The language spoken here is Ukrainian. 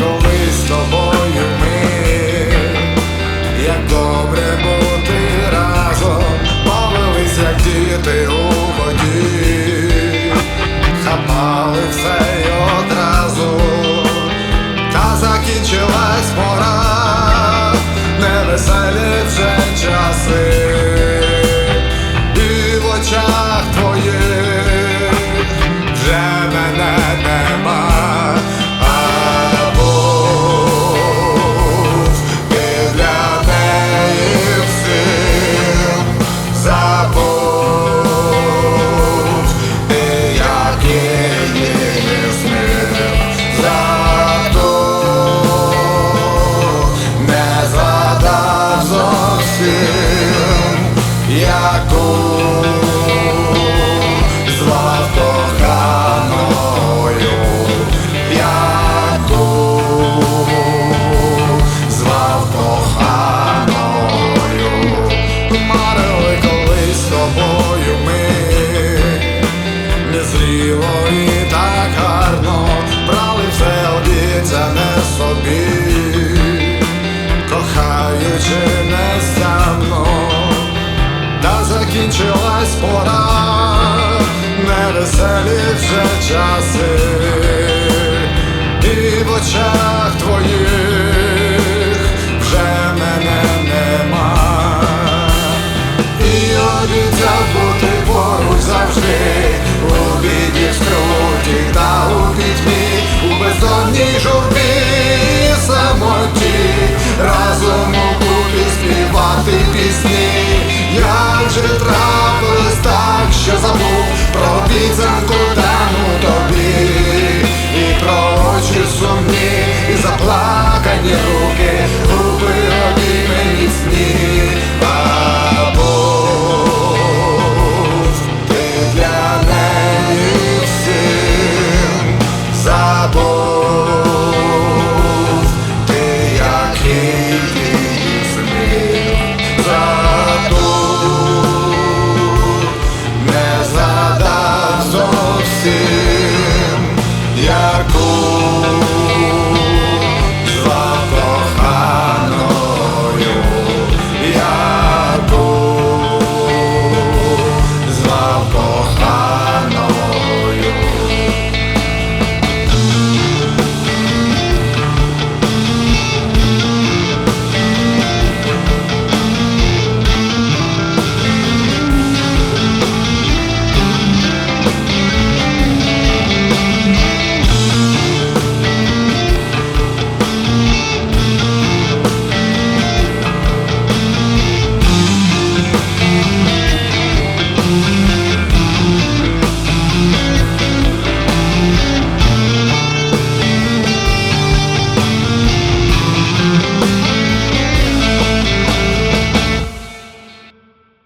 колись тобою ми, як добре бути разом, бавились, діти у воді, хапали все одразу, та закінчилась пора, невеселі вже часи, яку звав коханою, яку звав коханою, марили колись тобою ми, незріло і так гарно, брали все обіцяне собі, закінчилась пора, невеселі вже часи, і в очах твоїх вже мене нема, і обіцяв бути поруч завжди, у біді в скруті та у пітьмі, у бездонній журбі самоті, разом у купі співати пісні,